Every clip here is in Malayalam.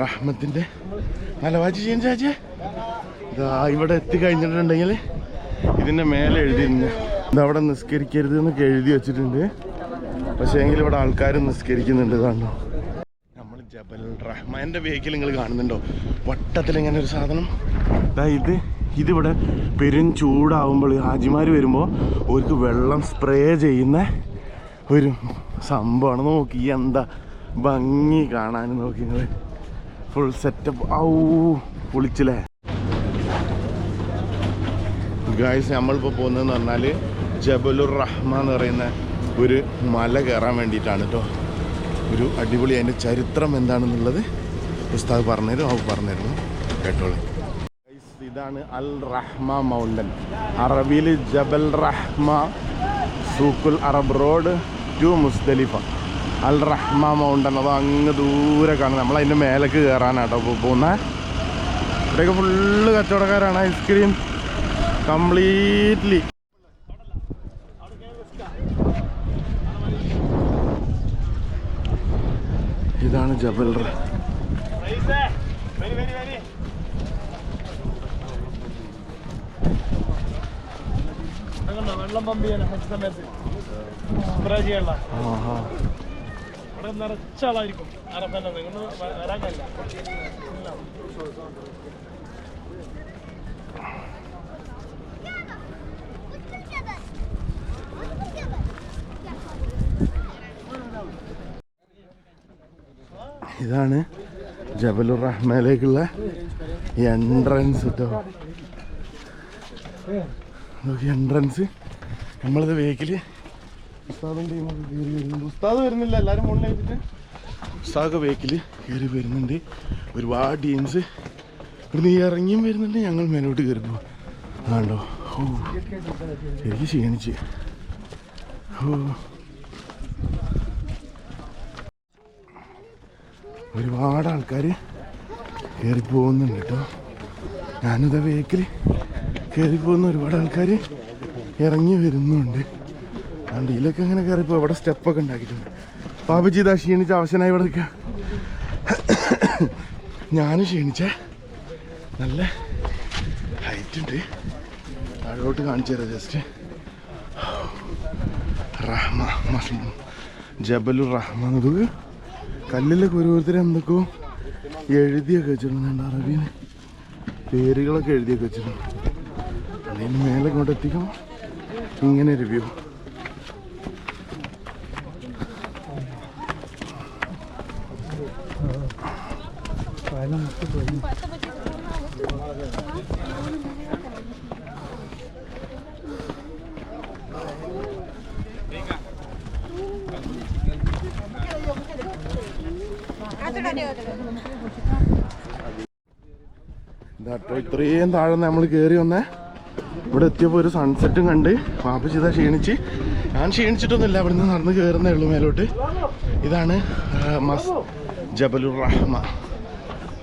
റഹ്മത്തിന്റെ മലവാച്ചി ചെയ്യാൻ ചാച്ചേ. ഇതാ ഇവിടെ എത്തിക്കഴിഞ്ഞിട്ടുണ്ടെങ്കിൽ ഇതിന്റെ മേലെ എഴുതിയിരുന്നു ഇതവിടെ നിസ്കരിക്കരുത് എന്നൊക്കെ എഴുതി വെച്ചിട്ടുണ്ട്. പക്ഷേ എങ്കിൽ ഇവിടെ ആൾക്കാർ നിസ്കരിക്കുന്നുണ്ട് കാണോ നമ്മൾ ജബൽ റഹ്മാന്റെ വെഹിക്കിൾ നിങ്ങൾ കാണുന്നുണ്ടോ? വട്ടത്തിൽ ഇങ്ങനെ ഒരു സാധനം. ഇതാ ഇത് ഇതിവിടെ പെരും ചൂടാവുമ്പോൾ ഹാജിമാർ വരുമ്പോൾ അവർക്ക് വെള്ളം സ്പ്രേ ചെയ്യുന്ന ഒരു സംഭവമാണ്. നോക്കി എന്താ ഭംഗി കാണാൻ നോക്കി നിങ്ങൾ ഫുൾ സെറ്റപ്പ് ഔ പൊളിച്ചില്ലേ ഗായ്സ് നമ്മളിപ്പോൾ പോകുന്നതെന്ന് പറഞ്ഞാൽ ജബലുർ റഹ്മ എന്ന് പറയുന്ന ഒരു മല കയറാൻ വേണ്ടിയിട്ടാണ് കേട്ടോ ഒരു അടിപൊളി അതിന്റെ ചരിത്രം എന്താണെന്നുള്ളത് ഉസ്താദ് പറഞ്ഞുതരും അവ പറഞ്ഞിരുന്നു കേട്ടോളൂ. ഇതാണ് അൽ റഹ്മ മൗണ്ടൻ. അറബിയിൽ ജബൽ റഹ്മ സൂക്കുൽ Arab road to Muzdalifa. Al Rahma mountain. അത് അങ്ങ് ദൂരെ കാണും. നമ്മൾ അതിന്റെ മേലേക്ക് കയറാനാട്ടോ പോകുന്നത് ഇവിടെയൊക്കെ ഫുള്ള് കച്ചവടക്കാരാണ്. Ice cream completely. ഇതാണ് ജബൽ വെള്ളം പമ്പ് ചെയ്യാൻ സമയത്ത് സ്പ്രേ ചെയ്യാനുള്ള. ഇവിടെ നിറച്ച ആളായിരിക്കും. അറബല്ല നിങ്ങൾ വരാൻ ഇതാണ് ജബലുർ റഹ്മയിലേക്കുള്ള എൻട്രൻസ് കേട്ടോ എൻട്രൻസ് നമ്മളിത് വേക്കിൽ ഉസ്താദും ടീമൊക്കെ കയറി വരുന്നുണ്ട്. ഉസ്താദ് വരുന്നില്ല എല്ലാവരും മുകളിൽ വെച്ചിട്ട് ഉസ്താദ് വേക്കിൽ കയറി വരുന്നുണ്ട്. ഒരുപാട് ടീംസ് ഇവിടുന്ന് ഈ ഇറങ്ങിയും വരുന്നുണ്ട് ഞങ്ങൾ മേലോട്ട് കയറി പോകും ആണ്ടോ? ഓ എനിക്ക് ക്ഷീണിച്ച്. ഓ ഒരുപാട് ആൾക്കാർ കയറി പോകുന്നുണ്ട് കേട്ടോ ഞാനിതാ വേക്കിൽ കയറി പോകുന്ന ഒരുപാട് ആൾക്കാർ ഇറങ്ങി വരുന്നുണ്ട്. അതുകൊണ്ട് ഇതിലൊക്കെ അങ്ങനെ കയറിപ്പോ ഇവിടെ സ്റ്റെപ്പൊക്കെ ഉണ്ടാക്കിയിട്ടുണ്ട്. പാപ്പച്ചി ഇതാ ക്ഷീണിച്ച ആവശ്യനായി ഇവിടെ നിൽക്കുക ഞാനും ക്ഷീണിച്ചേ. നല്ല ഹൈറ്റ് ഉണ്ട്. താഴോട്ട് കാണിച്ചു തരാം ജസ്റ്റ് റഹ്മ ജബലുർ റഹ്മാൻ എന്നത് കല്ലിലൊക്കെ ഓരോരുത്തരും എന്തൊക്കെയോ എഴുതിയൊക്കെ വെച്ചിട്ടുണ്ട് അറബിയിൽ പേരുകളൊക്കെ എഴുതിയൊക്കെ വെച്ചിട്ടുണ്ട്. അതിന് മേലെ ഇങ്ങോട്ട് ഇങ്ങനെ ഒരു വ്യൂ ഇതാട്ടോ ഇത്രയും താഴെ നമ്മൾ കയറി വന്നേ. ഇവിടെ എത്തിയപ്പോൾ ഒരു സൺസെറ്റും കണ്ട് പാപ്പച്ചി ഇതാ ക്ഷീണിച്ച്. ഞാൻ ക്ഷീണിച്ചിട്ടൊന്നുമില്ല ഇവിടുന്ന് നടന്ന് കയറുന്നേ ഉള്ളൂ മേലോട്ട്. ഇതാണ് മസ് ജബലുർ റഹ്മ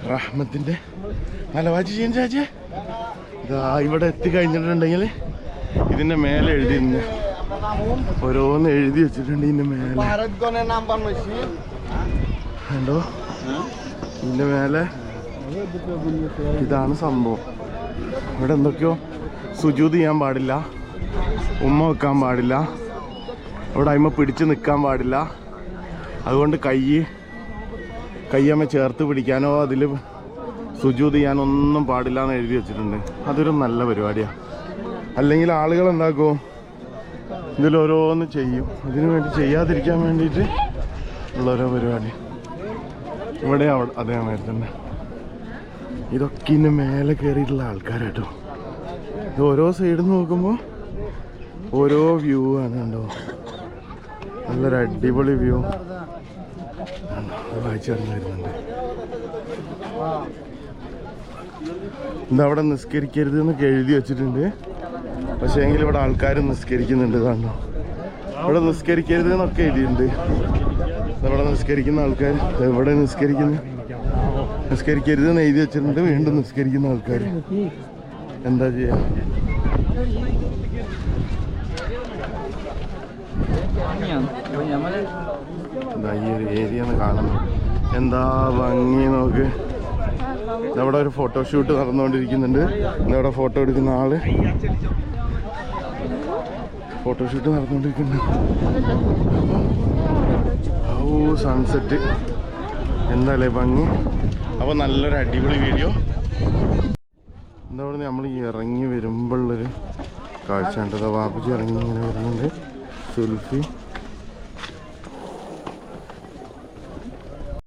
റഹ്മത്തിന്റെ അലവാജി ചെയ്യാൻ ചാച്ചേ. ഇതാ ഇവിടെ എത്തിക്കഴിഞ്ഞിട്ടുണ്ടെങ്കിൽ ഇതിന്റെ മേലെ എഴുതിയിരുന്നു ഓരോന്ന് എഴുതി വെച്ചിട്ടുണ്ട് ഇതിന്റെ മേലെ. കണ്ടോ? ഇതിന്റെ മേലെ ഇതാണ് സംഭവം. ഇവിടെ എന്തൊക്കെയോ സുജൂത് ചെയ്യാൻ പാടില്ല. ഉമ്മ വെക്കാൻ പാടില്ല. ഇവിടെ അയിമ പിടിച്ച് നിൽക്കാൻ പാടില്ല. അതുകൊണ്ട് കൈ കയ്യമ്മ ചേർത്ത് പിടിക്കാനോ അതിൽ സുജൂത് ചെയ്യാനൊന്നും പാടില്ല എന്ന് എഴുതി വെച്ചിട്ടുണ്ട്. അതൊരു നല്ല പരിപാടിയാണ് അല്ലെങ്കിൽ ആളുകൾ എന്താക്കോ ഇതിൽ ഓരോന്ന് ചെയ്യും. അതിനു വേണ്ടി ചെയ്യാതിരിക്കാൻ വേണ്ടിയിട്ട് ഉള്ള ഓരോ പരിപാടി. ഇവിടെ അവിടെ അതേമാതിരി തന്നെ. ഇതൊക്കെ ഇന്ന് മേലെ കയറിയിട്ടുള്ള ആൾക്കാരാട്ടോ. ഇത് ഓരോ സൈഡിൽ നോക്കുമ്പോൾ ഓരോ വ്യൂ ആണ് കണ്ടോ. നല്ലൊരു അടിപൊളി വ്യൂ വായിച്ചു വരുന്നുണ്ട്. ഇതവിടെ നിസ്കരിക്കരുത് എന്നൊക്കെ എഴുതി വെച്ചിട്ടുണ്ട്. പക്ഷേ എങ്കിൽ ഇവിടെ ആൾക്കാർ നിസ്കരിക്കുന്നുണ്ട് കാണോ ഇവിടെ നിസ്കരിക്കരുത് എന്നൊക്കെ എഴുതിയിട്ടുണ്ട്. ഇവിടെ നിസ്കരിക്കുന്ന ആൾക്കാർ എവിടെ നിസ്കരിക്കുന്നു. നിസ്കരിക്കരുത് എന്ന് എഴുതി വെച്ചിട്ടുണ്ട് വീണ്ടും നിസ്കരിക്കുന്ന ആൾക്കാർ എന്താ ചെയ്യാ? എന്താ ഭംഗി നോക്ക്. അവിടെ ഒരു ഫോട്ടോ ഫോട്ടോഷൂട്ട് നടന്നുകൊണ്ടിരിക്കുന്നുണ്ട്. ഇവിടെ ഫോട്ടോ എടുക്കുന്ന ആൾ. ഫോട്ടോ ഷൂട്ട് നടന്നുകൊണ്ടിരിക്കുന്നുണ്ട്. സൺസെറ്റ് എന്താല്ലേ ഭംഗി? അപ്പോൾ നല്ലൊരു അടിപൊളി വീഡിയോ എന്താ പറയുക നമ്മൾ ഇറങ്ങി വരുമ്പോഴുള്ളൊരു കാഴ്ച ഉണ്ട് വാപ്പച്ചി ഇറങ്ങി ഇങ്ങനെ വരുന്നുണ്ട്. selfie.